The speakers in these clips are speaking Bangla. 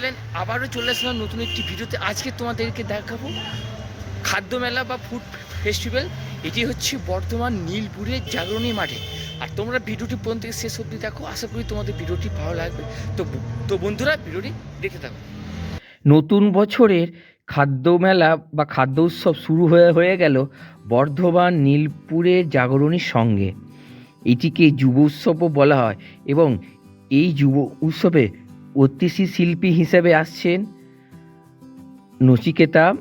চ্যানেল আবারও চলে আসলাম নতুন একটি ভিডিওতে। আজকে তোমাদেরকে দেখাবো খাদ্য মেলা বা ফুড ফেস্টিভ্যাল। এটি হচ্ছে বর্ধমান নীলপুরের জাগরণী মাঠে। আর তোমরা ভিডিওটি থেকে শেষ অবধি দেখো, আশা করি তোমাদের ভিডিওটি ভালো লাগবে। তো তো বন্ধুরা, ভিডিওটি দেখে থাকো। নতুন বছরের খাদ্য মেলা বা খাদ্য উৎসব শুরু হয়ে হয়ে গেল বর্ধমান নীলপুরের জাগরণীর সঙ্গে। এটিকে যুব উৎসবও বলা হয় এবং এই যুব উৎসবে অতিথি শিল্পী হিসেবে আসছেন নচিকেতা,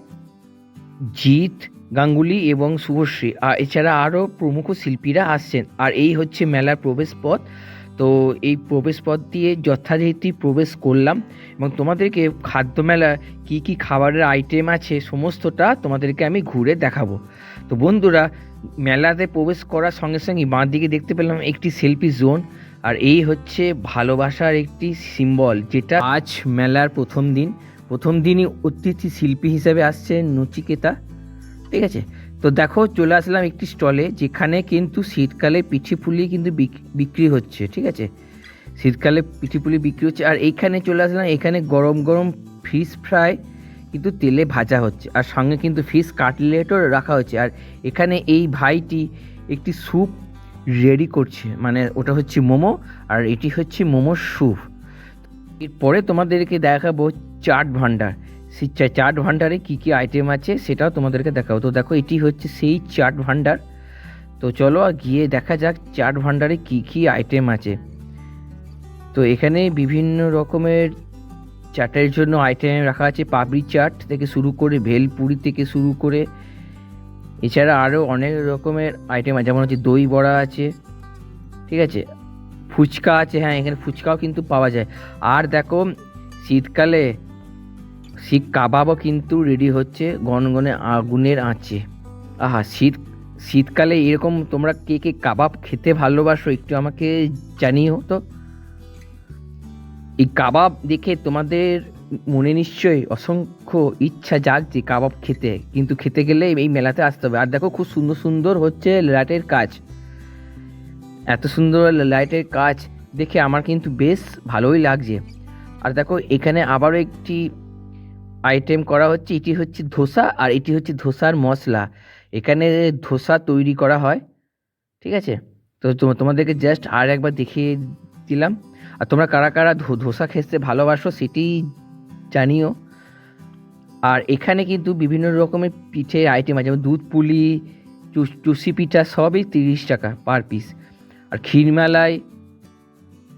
জিৎ গাঙ্গুলি এবং শুভশ্রী। আর এছাড়া আরও প্রমুখ শিল্পীরা আসছেন। আর এই হচ্ছে মেলার প্রবেশ পথ। তো এই প্রবেশ পথ দিয়ে যথারীতি প্রবেশ করলাম। এবং তোমাদেরকে খাদ্য মেলা কী কী খাবারের আইটেম আছে, সমস্তটা তোমাদেরকে আমি ঘুরে দেখাবো। তো বন্ধুরা, মেলাতে প্রবেশ করার সঙ্গে সঙ্গে বাঁ দিকে দেখতে পেলাম একটি সেলফি জোন আর এই হচ্ছে ভালোবাসার একটি সিম্বল যেটা আজ মেলার প্রথম দিন। প্রথম দিনই অতিথি শিল্পী হিসেবে আসছে নচিকেতা। ঠিক আছে? তো দেখো, চলে আসলাম একটি স্টলে যেখানে কিন্তু শীতকালে পিঠে পুলি কিন্তু বিক- বিক্রি হচ্ছে, ঠিক আছে? শীতকালে পিঠে পুলি বিক্রি হচ্ছে, আর এইখানে চলে আসলাম, এখানে গরম গরম ফিশ ফ্রাই কিন্তু তেলে ভাজা হচ্ছে, আর সঙ্গে কিন্তু ফিশ কাটলেটও রাখা হচ্ছে। আর এখানে এই ভাইটি একটি স্যুপ রেডি করছে। মানে ওটা হচ্ছে মোমো আর এটি হচ্ছে মোমো স্যুপ। এরপরে তোমাদেরকে দেখাবো চাট ভান্ডার। সেই চাট ভান্ডারে কী কী আইটেম আছে সেটাও তোমাদেরকে দেখাবো। তো দেখো, এটি হচ্ছে সেই চাট ভান্ডার। তো চলো আর গিয়ে দেখা যাক চাট ভান্ডারে কী কী আইটেম আছে। তো এখানে বিভিন্ন রকমের চাটের জন্য আইটেম রাখা আছে। পাপড়ি চাট থেকে শুরু করে ভেলপুরি থেকে শুরু করে এছাড়া আরও অনেক রকমের আইটেম আছে, যেমন হচ্ছে দই বড়া আছে, ঠিক আছে? ফুচকা আছে হ্যাঁ এখানে ফুচকাও কিন্তু পাওয়া যায়। আর দেখো, শীতকালে শীত কাবাবও কিন্তু রেডি হচ্ছে গনগনে আগুনের আঁচে। আহা, শীত, শীতকালে এরকম তোমরা কে কে কাবাব খেতে ভালোবাসো একটু আমাকে জানিও তো। এই কাবাব দেখে তোমাদের মনে নিশ্চয়ই অসংখ্য ইচ্ছা জাগছে কাবাব খেতে, কিন্তু খেতে গেলে এই মেলাতে আসতে হবে। আর দেখো, খুব সুন্দর সুন্দর হচ্ছে লাইটের কাজ। এত সুন্দর লাইটের কাজ দেখে আমার কিন্তু বেশ ভালোই লাগছে। আর দেখো, এখানে আবারও একটি আইটেম করা হচ্ছে, এটি হচ্ছে ধোসা আর এটি হচ্ছে ধোসার মশলা। এখানে ধোসা তৈরি করা হয়, ঠিক আছে? তো তোমাদেরকে জাস্ট আর একবার দেখিয়ে দিলাম। আর তোমরা কারা কারা ধোসা খেতে ভালোবাসো সেটি জানিও। আর এখানে কিন্তু বিভিন্ন রকমের পিঠে আইটেম আছে, যেমন দুধ পুলি চুষি পিঠা সবই তিরিশ টাকা পার পিস আর ক্ষীরমেলায়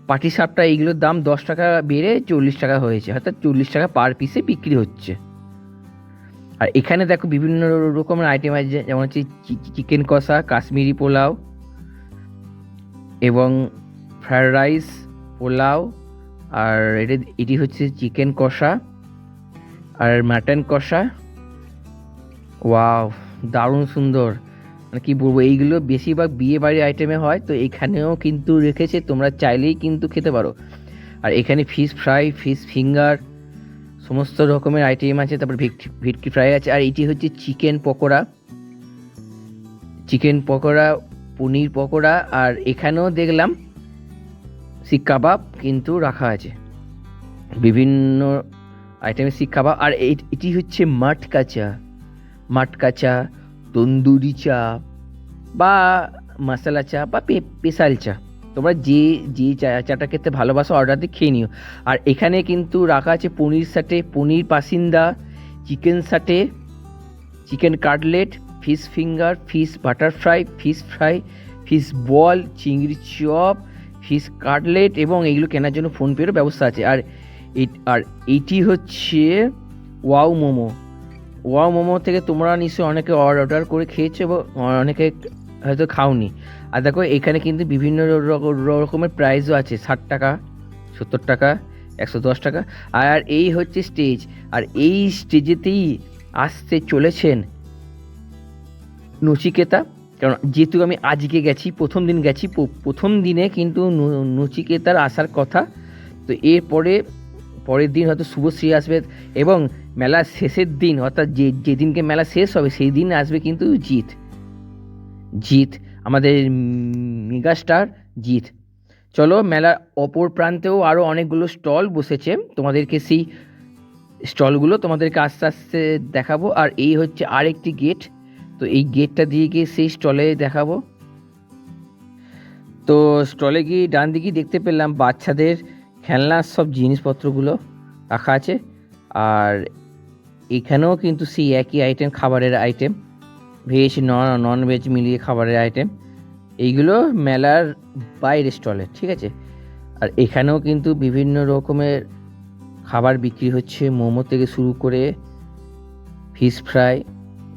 পাটিসাপটা এইগুলোর দাম দশ টাকা বেড়ে চল্লিশ টাকা হয়েছে, অর্থাৎ চল্লিশ টাকা পার পিসে বিক্রি হচ্ছে। আর এখানে দেখো বিভিন্ন রকমের আইটেম আছে যেমন হচ্ছে চিকেন কষা, কাশ্মীরি পোলাও এবং ফ্রায়েড রাইস পোলাও, আর এটা, এটি হচ্ছে চিকেন কষা। আর মাটন কষা? ওয়াও, দারুণ সুন্দর। মানে কি বলব, এইগুলো বেশিরভাগ বিয়ে বাড়ির আইটেমে হয়, তো এখানেও কিন্তু রেখেছে, তোমরা চাইলেই কিন্তু খেতে পারো। আর এখানে ফিশ ফ্রাই ফিশ ফিঙ্গার সমস্ত রকমের আইটেম আছে, তারপর ভিটকি ভেটকি ফ্রাই আছে, আর এটি হচ্ছে চিকেন পকোড়া। চিকেন পকোড়া, পনির পকোড়া, আর এখানেও দেখলাম, শিক কাবাব কিন্তু রাখা আছে। বিভিন্ন আইটেমের শিক কাবাব আর এটি হচ্ছে মাঠ কাঁচা। মাঠ কাঁচা, তন্দুরি চা, বা মশলা চা, বা স্পেশাল চা। তোমরা যে যে চা চাটা খেতে ভালোবাসো অর্ডার দিয়ে খেয়ে নিও। আর এখানে কিন্তু রাখা আছে paneer satay. Paneer pasanda, chicken satay, chicken cutlet, fish finger, fish butter fry, fish fry, fish ball, চিংড়ি চপ, ফিশ কাটলেট এবং এগুলো কেনার জন্য ফোনপেরও ব্যবস্থা আছে। আর আর এইটি হচ্ছে ওয়াও মোমো। ওয়াও মোমো থেকে তোমরা নিশ্চয়ই অনেকে অর্ডার করে খেয়েছো এবং অনেকে হয়তো খাওনি। আর দেখো, এখানে কিন্তু বিভিন্ন রক- রকমের প্রাইসও আছে, ষাট টাকা, সত্তর টাকা, একশো দশ টাকা। আর এই হচ্ছে স্টেজ আর এই স্টেজেতেই আসতে চলেছেন নচিকেতা কারণ যেহেতু আমি আজকে গেছি, প্রথম দিন গেছি প্রথম দিনে কিন্তু নচিকেতার আসার কথা। তো এরপরে পরের দিন হয়তো শুভশ্রী আসবে এবং মেলার শেষের দিন, অর্থাৎ যে যেদিনকে মেলা শেষ হবে, সেই দিন আসবে কিন্তু জিৎ। জিৎ, আমাদের মেগাস্টার জিৎ। চলো মেলার অপর প্রান্তেও আরও অনেকগুলো স্টল বসেছে। তোমাদেরকে সেই স্টলগুলো তোমাদেরকে আস্তে আস্তে দেখাবো। আর এই হচ্ছে আরেকটি গেট। তো এই গেটটা দিয়ে গিয়ে সেই স্টলে দেখাবো। তো স্টলে গিয়ে ডান দিকে দেখতে পেলাম বাচ্চাদের খেলনার সব জিনিসপত্রগুলো রাখা আছে। আর এখানেও কিন্তু সেই একই আইটেম খাবারের item veg non non veg মিলিয়ে খাবারের আইটেম এইগুলো মেলার বাইরে স্টলে ঠিক আছে? আর এখানেও কিন্তু বিভিন্ন রকমের খাবার বিক্রি হচ্ছে। মোমো থেকে শুরু করে ফিশ ফ্রাই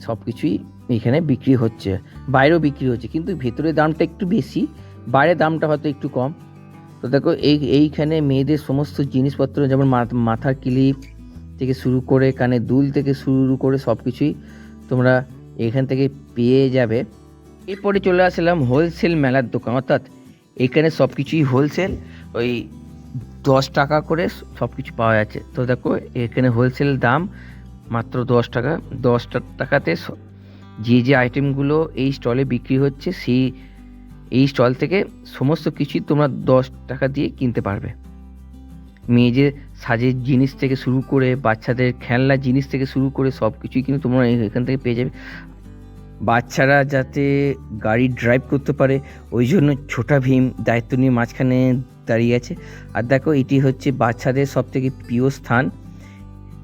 সব কিছুই এখানে বিক্রি হচ্ছে। বাইরেও বিক্রি হচ্ছে, কিন্তু ভেতরে দামটা একটু বেশি বাইরে দামটা হয়তো একটু কম। তো দেখো, এই, এইখানে মেয়েদের সমস্ত জিনিসপত্র, যেমন মাথার ক্লিপ থেকে শুরু করে, কানে দুল থেকে শুরু করে সব কিছুই তোমরা এখান থেকে পেয়ে যাবে। এরপরে চলে আসলাম হোলসেল মেলার দোকান। অর্থাৎ এখানে সব কিছুই হোলসেল ওই দশ টাকা করে সব কিছু পাওয়া যাচ্ছে। তো দেখো, এখানে হোলসেল দাম মাত্র দশ টাকা। দশ টাকাতে যে যে আইটেমগুলো এই স্টলে বিক্রি হচ্ছে, সেই এই স্টল থেকে সমস্ত কিছুই তোমরা দশ টাকা দিয়ে কিনতে পারবে। মেয়েদের সাজের জিনিস থেকে শুরু করে, বাচ্চাদের খেলনা জিনিস থেকে শুরু করে সব কিছুই কিন্তু তোমরা এখান থেকে পেয়ে যাবে। বাচ্চারা যাতে গাড়ি ড্রাইভ করতে পারে, ওই জন্য ছোটা ভীম দায়িত্ব নিয়ে মাঝখানে দাঁড়িয়ে আছে। আর দেখো, এটি হচ্ছে বাচ্চাদের সব থেকে প্রিয় স্থান।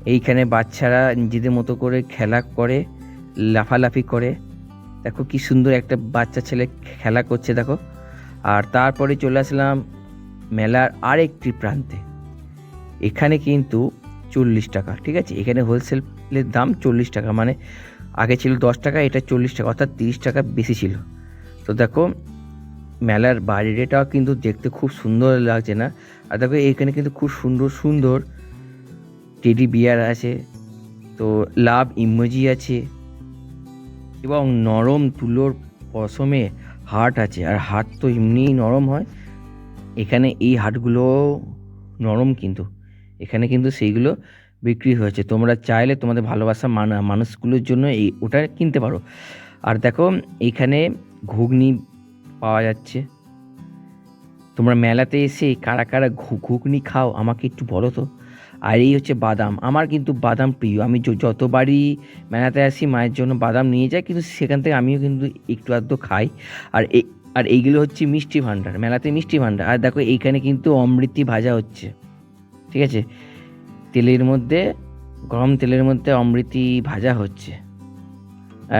এইখানে বাচ্চারা নিজেদের মতো করে খেলা করে, লাফালাফি করে। দেখো কি সুন্দর একটা বাচ্চা ছেলে খেলা করছে, দেখো। আর তারপরে চলে আসলাম মেলার আরেকটি প্রান্তে। এখানে কিন্তু চল্লিশ টাকা, ঠিক আছে? এখানে হোলসেলের দাম চল্লিশ টাকা মানে আগে ছিল দশ টাকা, এটা চল্লিশ টাকা, অর্থাৎ তিরিশ টাকা বেশি ছিল। তো দেখো, মেলার বাইরেটাও কিন্তু দেখতে খুব সুন্দর লাগছে না? আর দেখো, এখানে কিন্তু খুব সুন্দর সুন্দর টেডি বিয়ার আছে, তো লাভ ইমোজি আছে। এবং নরম তুলোর পশমে হাট আছে, আর হাট তো এমনিই নরম হয়। এখানে এই হাটগুলো নরম কিন্তু। এখানে কিন্তু সেইগুলো বিক্রি হয়েছে। তোমরা চাইলে তোমাদের ভালোবাসা মান- মানুষগুলোর জন্য এই ওটা কিনতে পারো। আর দেখো, এখানে ঘুগনি পাওয়া যাচ্ছে। তোমরা মেলাতে এসে কারা কারা ঘুগনি খাও, আমাকে একটু বলো তো। আর এই হচ্ছে বাদাম। আমার কিন্তু বাদাম প্রিয়। আমি যতবারই মেলাতে আসি, মায়ের জন্য বাদাম নিয়ে যাই, কিন্তু সেখান থেকে আমিও কিন্তু একটু আধটু খাই। আর এই আর এইগুলো হচ্ছে মিষ্টি ভাণ্ডার, মেলাতে মিষ্টি ভাণ্ডার। আর দেখো, এইখানে কিন্তু অমৃতি ভাজা হচ্ছে। ঠিক আছে? তেলের মধ্যে, গরম তেলের মধ্যে অমৃতি ভাজা হচ্ছে।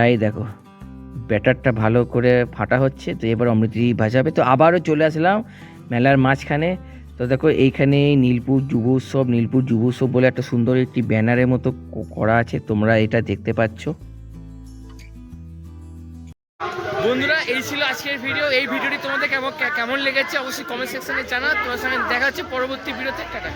এই দেখো, ব্যাটারটা ভালো করে ফাটা হচ্ছে, তো এবার অমৃতি ভাজাবে। তো আবারও চলে আসলাম মেলার মাঝখানে। তো দেখো, এইখানে নীলপুর যুব উৎসব নীলপুর যুব উৎসব বলে একটা সুন্দর একটি ব্যানারের মতো করা আছে, তোমরা এটা দেখতে পাচ্ছ। বন্ধুরা, এই ছিল আজকের ভিডিও এই ভিডিওটি তোমাদের কেমন কেমন লেগেছে অবশ্যই কমেন্ট সেকশনে জানা তোমার সঙ্গে দেখা হচ্ছে পরবর্তী ভিডিওতে টাটা।